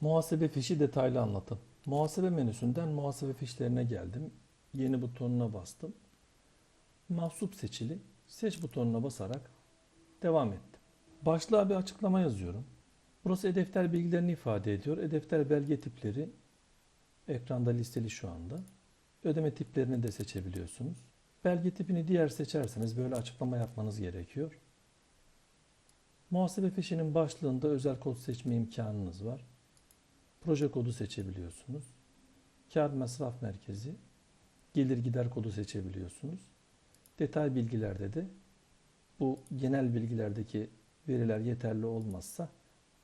Muhasebe fişi detaylı anlatım. Muhasebe menüsünden muhasebe fişlerine geldim. Yeni butonuna bastım. Mahsup seçili. Seç butonuna basarak devam ettim. Başlığa bir açıklama yazıyorum. Burası e-defter bilgilerini ifade ediyor. E-defter belge tipleri ekranda listeli şu anda. Ödeme tiplerini de seçebiliyorsunuz. Belge tipini diğer seçerseniz böyle açıklama yapmanız gerekiyor. Muhasebe fişinin başlığında özel kod seçme imkanınız var. Proje kodu seçebiliyorsunuz. Kar masraf merkezi, gelir gider kodu seçebiliyorsunuz. Detay bilgilerde de bu genel bilgilerdeki veriler yeterli olmazsa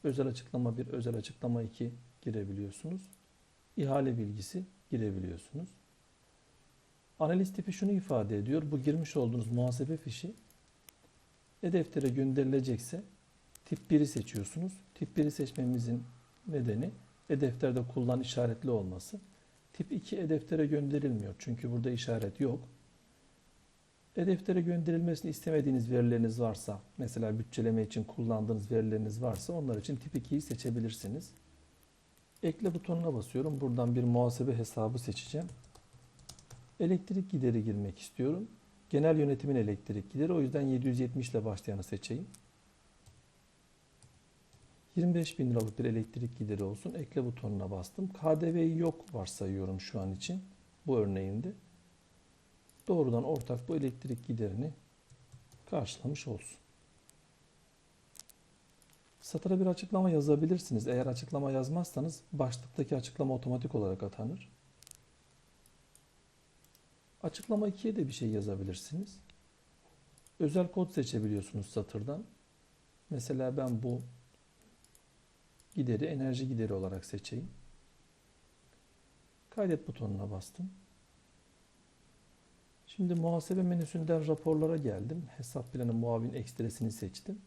özel açıklama 1, özel açıklama 2 girebiliyorsunuz. İhale bilgisi girebiliyorsunuz. Analiz tipi şunu ifade ediyor. Bu girmiş olduğunuz muhasebe fişi e-deftere gönderilecekse tip 1'i seçiyorsunuz. Tip 1'i seçmemizin nedeni e-defterde kullan işaretli olması. Tip 2 e-deftere gönderilmiyor. Çünkü burada işaret yok. E-deftere gönderilmesini istemediğiniz verileriniz varsa, mesela bütçeleme için kullandığınız verileriniz varsa onlar için tip 2'yi seçebilirsiniz. Ekle butonuna basıyorum. Buradan bir muhasebe hesabı seçeceğim. Elektrik gideri girmek istiyorum. Genel yönetimin elektrik gideri. O yüzden 770 ile başlayanı seçeyim. 25 bin liralık bir elektrik gideri olsun. Ekle butonuna bastım. KDV'yi yok varsayıyorum şu an için. Bu örneğinde. Doğrudan ortak bu elektrik giderini karşılamış olsun. Satıra bir açıklama yazabilirsiniz. Eğer açıklama yazmazsanız başlıktaki açıklama otomatik olarak atanır. Açıklama 2'ye de bir şey yazabilirsiniz. Özel kod seçebiliyorsunuz satırdan. Mesela ben bu gideri enerji gideri olarak seçeyim. Kaydet butonuna bastım. Şimdi muhasebe menüsünden raporlara geldim. Hesap planı muavin ekstresini seçtim.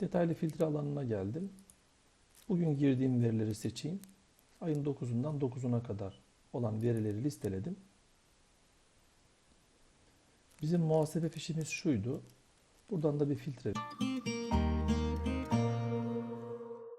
Detaylı filtre alanına geldim. Bugün girdiğim verileri seçeyim. Ayın 9'undan 9'una kadar olan verileri listeledim. Bizim muhasebe fişimiz şuydu. Buradan da bir filtre